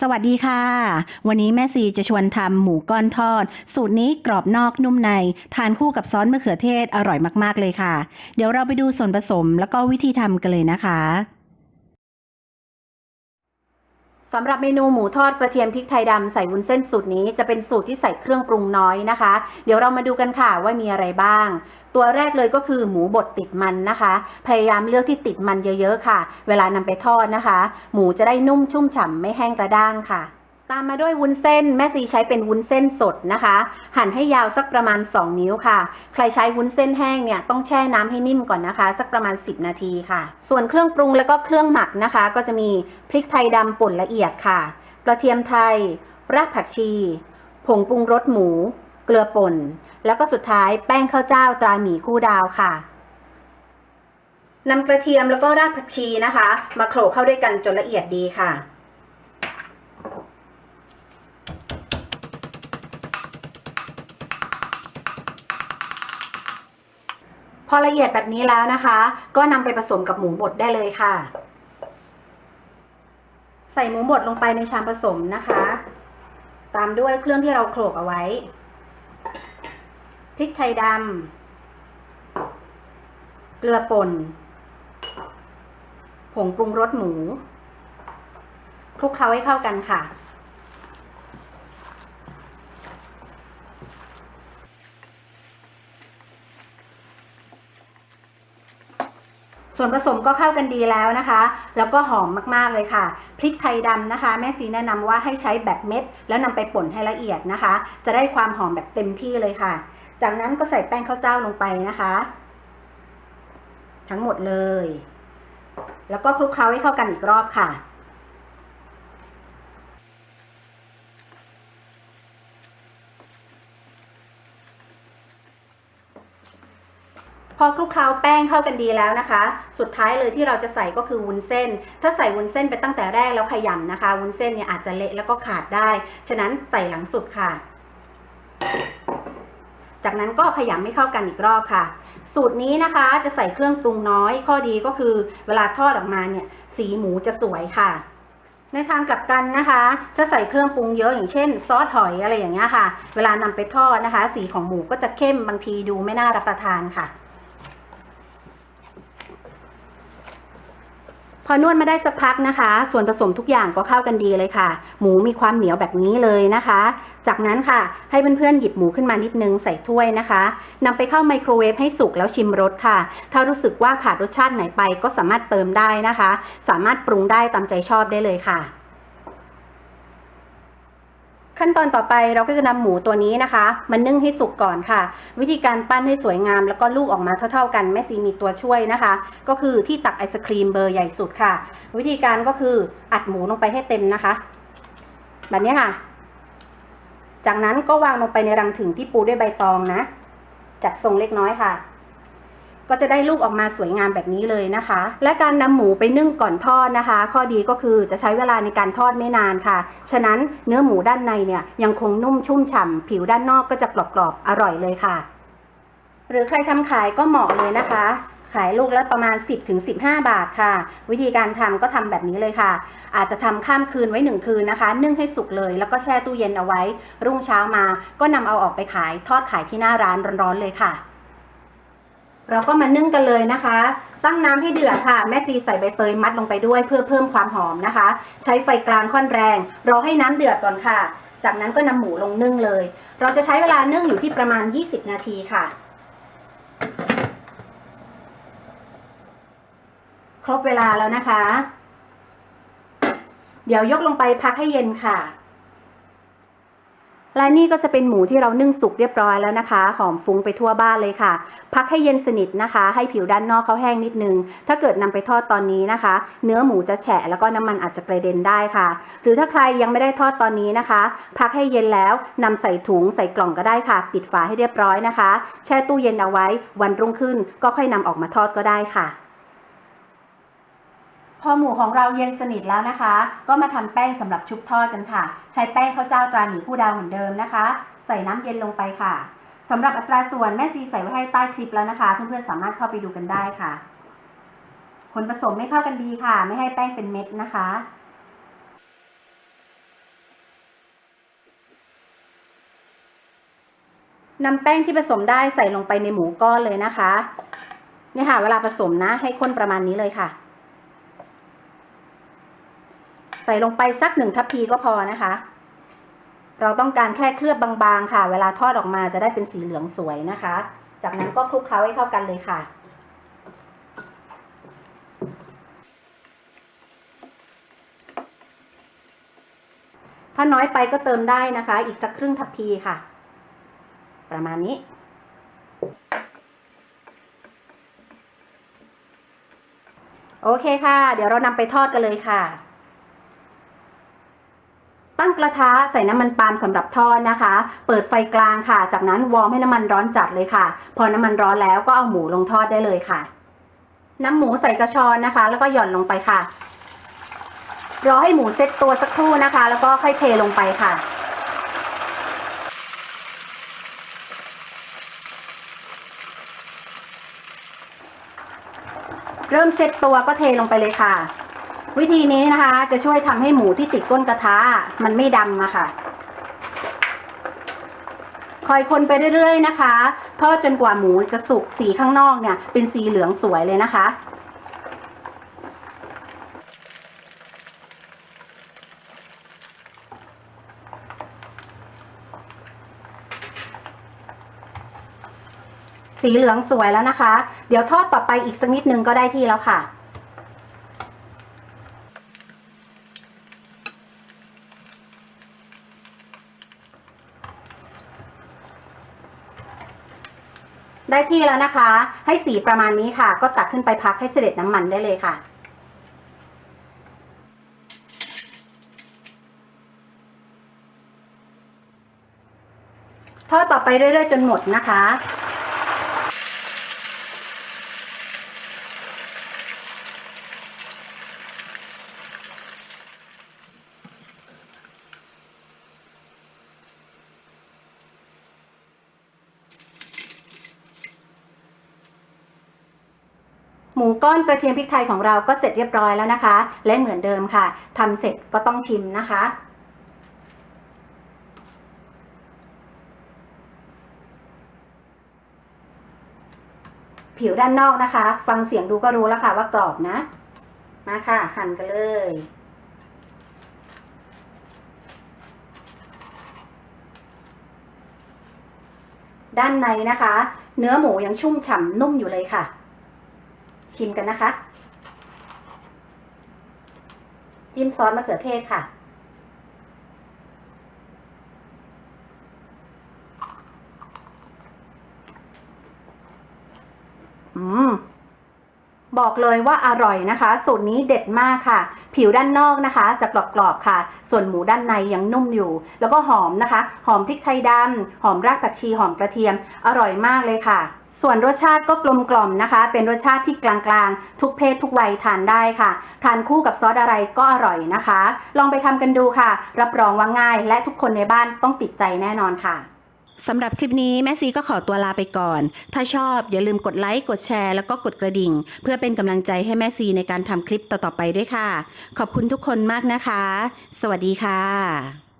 สวัสดีค่ะ วันนี้แม่ซีจะชวนทำหมูก้อนทอด สูตรนี้กรอบนอกนุ่มใน ทานคู่กับซอสมะเขือเทศอร่อยมากๆเลยค่ะ เดี๋ยวเราไปดูส่วนผสมแล้วก็วิธีทำกันเลยนะคะสำหรับเมนูหมูทอดกระเทียมพริกไทยดำใส่วุ้นเส้นสูตรนี้จะเป็นสูตรที่ใส่เครื่องปรุงน้อยนะคะ เดี๋ยวเรามาดูกันค่ะว่ามีอะไรบ้าง ตัวแรกเลยก็คือหมูบดติดมันนะคะ พยายามเลือกที่ติดมันเยอะๆค่ะ เวลานำไปทอดนะคะ หมูจะได้นุ่มชุ่มฉ่ำไม่แห้งกระด้างค่ะ ตามมาด้วยวุ้นเส้น แม่ซีใช้เป็นวุ้นเส้นสดนะคะ หั่นให้ยาวสักประมาณ 2 นิ้วค่ะ ใครใช้วุ้นเส้นแห้งเนี่ยต้องแช่น้ำให้นิ่มก่อนนะคะ สักประมาณ 10 นาทีค่ะ ส่วนเครื่องปรุงแล้วก็เครื่องหมักนะคะ ก็จะมีพริกไทยดำป่นละเอียดค่ะ กระเทียมไทย รากผักชี ผงปรุงรสหมู เกลือป่น แล้วก็สุดท้ายแป้งข้าวเจ้าตราหมี่คู่ดาวค่ะนำกระเทียมแล้วก็รากผักชีนะคะ มาโขลกเข้าด้วยกันจนละเอียดดีค่ะพอละเอียดแบบนี้แล้วนะคะ ก็นำไปผสมกับหมูบดได้เลยค่ะ ใส่หมูบดลงไปในชามผสมนะคะ ตามด้วยเครื่องที่เราโขลกเอาไว้ พริกไทยดำ เกลือป่น ผงปรุงรสหมู คลุกเคล้าให้เข้ากันค่ะ ส่วนผสมก็เข้ากันดีแล้วนะคะ แล้วก็หอมมากๆเลยค่ะ พริกไทยดำนะคะ แม่ซีแนะนำว่าให้ใช้แบบเม็ด แล้วนำไปป่นให้ละเอียดนะคะ จะได้ความหอมแบบเต็มที่เลยค่ะ จากนั้นก็ใส่แป้งข้าวเจ้าลงไปนะคะ ทั้งหมดเลย แล้วก็คลุกเคล้าให้เข้ากันอีกรอบค่ะพอคลุกเคล้าแป้งเข้ากันดีแล้วนะคะ สุดท้ายเลยที่เราจะใส่ก็คือวุ้นเส้น ถ้าใส่วุ้นเส้นไปตั้งแต่แรกแล้วขยำนะคะ วุ้นเส้นเนี่ยอาจจะเละแล้วก็ขาดได้ ฉะนั้นใส่หลังสุดค่ะ จากนั้นก็ขยำให้เข้ากันอีกรอบค่ะ สูตรนี้นะคะจะใส่เครื่องปรุงน้อย ข้อดีก็คือเวลาทอดออกมาเนี่ยสีหมูจะสวยค่ะ ในทางกลับกันนะคะถ้าใส่เครื่องปรุงเยอะอย่างเช่น ซอสหอยอะไรอย่างเงี้ยค่ะ เวลานำไปทอดนะคะ สีของหมูก็จะเข้มบางทีดูไม่น่ารับประทานค่ะ พ อนวดมาได้สักพักนะคะ ส่วนผสมทุกอย่างก็เข้ากันดีเลยค่ะ หมูมีความเหนียวแบบนี้เลยนะคะ จากนั้นค่ะ ให้เพื่อนๆหยิบหมูขึ้นมานิดนึงใส่ถ้วยนะคะนำไปเข้าไมโครเวฟให้สุกแล้วชิมรสค่ะ ถ้ารู้สึกว่าขาดรสชาติไหนไปก็สามารถเติมได้นะคะ สามารถปรุงได้ตามใจชอบได้เลยค่ะ ขั้นตอนต่อไปเราก็จะนำหมูตัวนี้นะคะมานึ่งให้สุกก่อนค่ะ วิธีการปั้นให้สวยงาม แล้วก็ลูกออกมาเท่า ๆ กันแม่ซีมีตัวช่วยนะคะ ก็คือที่ตักไอศครีมเบอร์ใหญ่สุดค่ะ วิธีการก็คืออัดหมูลงไปให้เต็มนะคะ แบบนี้ค่ะ จากนั้นก็วางลงไปในรังถึงที่ปูด้วยใบตองนะ จัดทรงเล็กน้อยค่ะ ก็จะได้ลูกออกมาสวยงามแบบนี้เลยนะคะ และการนำหมูไปนึ่งก่อนทอดนะคะ ข้อดีก็คือจะใช้เวลาในการทอดไม่นานค่ะ ฉะนั้นเนื้อหมูด้านในเนี่ยยังคงนุ่มชุ่มฉ่ำผิวด้านนอกก็จะกรอบๆอร่อยเลยค่ะ หรือใครทำขายก็เหมาะเลยนะคะขายลูกละประมาณ 10-15 บาทค่ะ วิธีการทำก็ทำแบบนี้เลยค่ะ อาจจะทำข้ามคืนไว้หนึ่งคืนนะคะ นึ่งให้สุกเลยแล้วก็แช่ตู้เย็นเอาไว้ รุ่งเช้ามาก็นำเอาออกไปขายทอดขายที่หน้าร้านร้อนๆเลยค่ะ เราก็มานึ่งกันเลยนะคะ ตั้งน้ำให้เดือดค่ะ แม่ซีใส่ใบเตยมัดลงไปด้วยเพื่อเพิ่มความหอมนะคะ ใช้ไฟกลางค่อนแรง รอให้น้ำเดือดก่อนค่ะ จากนั้นก็นำหมูลงนึ่งเลย เราจะใช้เวลานึ่งอยู่ที่ประมาณ 20 นาทีค่ะ ครบเวลาแล้วนะคะ เดี๋ยวยกลงไปพักให้เย็นค่ะ และนี่ก็จะเป็นหมูที่เรานึ่งสุกเรียบร้อยแล้วนะคะ หอมฟุ้งไปทั่วบ้านเลยค่ะ พักให้เย็นสนิทนะคะ ให้ผิวด้านนอกเขาแห้งนิดนึง ถ้าเกิดนำไปทอดตอนนี้นะคะ เนื้อหมูจะแฉะแล้วก็น้ำมันอาจจะกระเด็นได้ค่ะ หรือถ้าใครยังไม่ได้ทอดตอนนี้นะคะ พักให้เย็นแล้วนำใส่ถุงใส่กล่องก็ได้ค่ะ ปิดฝาให้เรียบร้อยนะคะ แช่ตู้เย็นเอาไว้ วันรุ่งขึ้นก็ค่อยนำออกมาทอดก็ได้ค่ะ พอหมูของเราเย็นสนิทแล้วนะคะ ก็มาทำแป้งสำหรับชุบทอดกันค่ะ ใช้แป้งข้าวเจ้าตราหนีผู้ดาวเหมือนเดิมนะคะ ใส่น้ำเย็นลงไปค่ะสำหรับอัตราส่วนแม่ซีใส่ไว้ให้ใต้คลิปแล้วนะคะ เพื่อนๆสามารถเข้าไปดูกันได้ค่ะ คนผสมไม่เข้ากันดีค่ะ ไม่ให้แป้งเป็นเม็ดนะคะ นำแป้งที่ผสมได้ใส่ลงไปในหมูก้อนเลยนะคะนี่ค่ะ เวลาผสมนะให้ข้นประมาณนี้เลยค่ะ ส่ลงไปสักหนึ่งทัพพีก็พอนะคะ เราต้องการแค่เคลือบบางๆค่ะ เวลาทอดออกมาจะได้เป็นสีเหลืองสวยนะคะ จากนั้นก็คลุกเคล้าให้เข้ากันเลยค่ะถ้าน้อยไปก็เติมได้นะคะ อีกสักครึ่งทัพพีค่ะ ประมาณนี้ โอเคค่ะ เดี๋ยวเรานำไปทอดกันเลยค่ะ ระทะใส่น้ำมันปาล์มสำหรับทอดนะคะ เปิดไฟกลางค่ะ จากนั้นวอร์มให้น้ำมันร้อนจัดเลยค่ะ พอน้ำมันร้อนแล้วก็เอาหมูลงทอดได้เลยค่ะ น้ำหมูใส่กระชอนนะคะ แล้วก็หย่อนลงไปค่ะ รอให้หมูเซ็ตตัวสักครู่นะคะ แล้วก็ค่อยเทลงไปค่ะเริ่มเซ็ตตัวก็เทลงไปเลยค่ะ วิธีนี้นะคะจะช่วยทำให้หมูที่ติดก้นกระทะมันไม่ดำอะค่ะ คอยคนไปเรื่อยๆนะคะทอดจนกว่าหมูจะสุกสีข้างนอกเนี่ย เป็นสีเหลืองสวยเลยนะคะสีเหลืองสวยแล้วนะคะ เดี๋ยวทอดต่อไปอีกสักนิดนึงก็ได้ที่แล้วค่ะ ได้ที่แล้วนะคะ ให้สีประมาณนี้ค่ะ ก็ตักขึ้นไปพักให้เสด็จน้ำมันได้เลยค่ะทอดต่อไปเรื่อยๆจนหมดนะคะ มูก้อนกระเทียมพริกไทยของเราก็เสร็จเรียบร้อยแล้วนะคะ และเหมือนเดิมค่ะทำเสร็จก็ต้องชิมนะคะ ผิวด้านนอกนะคะ ฟังเสียงดูก็รู้แล้วค่ะว่ากรอบนะ มาค่ะ หั่นกันเลยด้านในนะคะ เนื้อหมูยังชุ่มฉ่ำนุ่มอยู่เลยค่ะ ชิมกันนะคะ จิ้มซอสมะเขือเทศค่ะ อืม บอกเลยว่าอร่อยนะคะ สูตรนี้เด็ดมากค่ะ ผิวด้านนอกนะคะ จะกรอบๆค่ะ ส่วนหมูด้านในยังนุ่มอยู่ แล้วก็หอมนะคะ หอมพริกไทยดำหอมรากผักชีหอมกระเทียม อร่อยมากเลยค่ะ ส่วนรสชาติก็กลมกล่อมนะคะ เป็นรสชาติที่กลางๆ ทุกเพศทุกวัยทานได้ค่ะ ทานคู่กับซอสอะไรก็อร่อยนะคะ ลองไปทำกันดูค่ะ รับรองว่าง่าย และทุกคนในบ้านต้องติดใจแน่นอนค่ะสำหรับคลิปนี้แม่ซีก็ขอตัวลาไปก่อน ถ้าชอบอย่าลืมกดไลค์กดแชร์แล้วก็กดกระดิ่ง เพื่อเป็นกำลังใจให้แม่ซีในการทำคลิปต่อๆไปด้วยค่ะ ขอบคุณทุกคนมากนะคะ สวัสดีค่ะ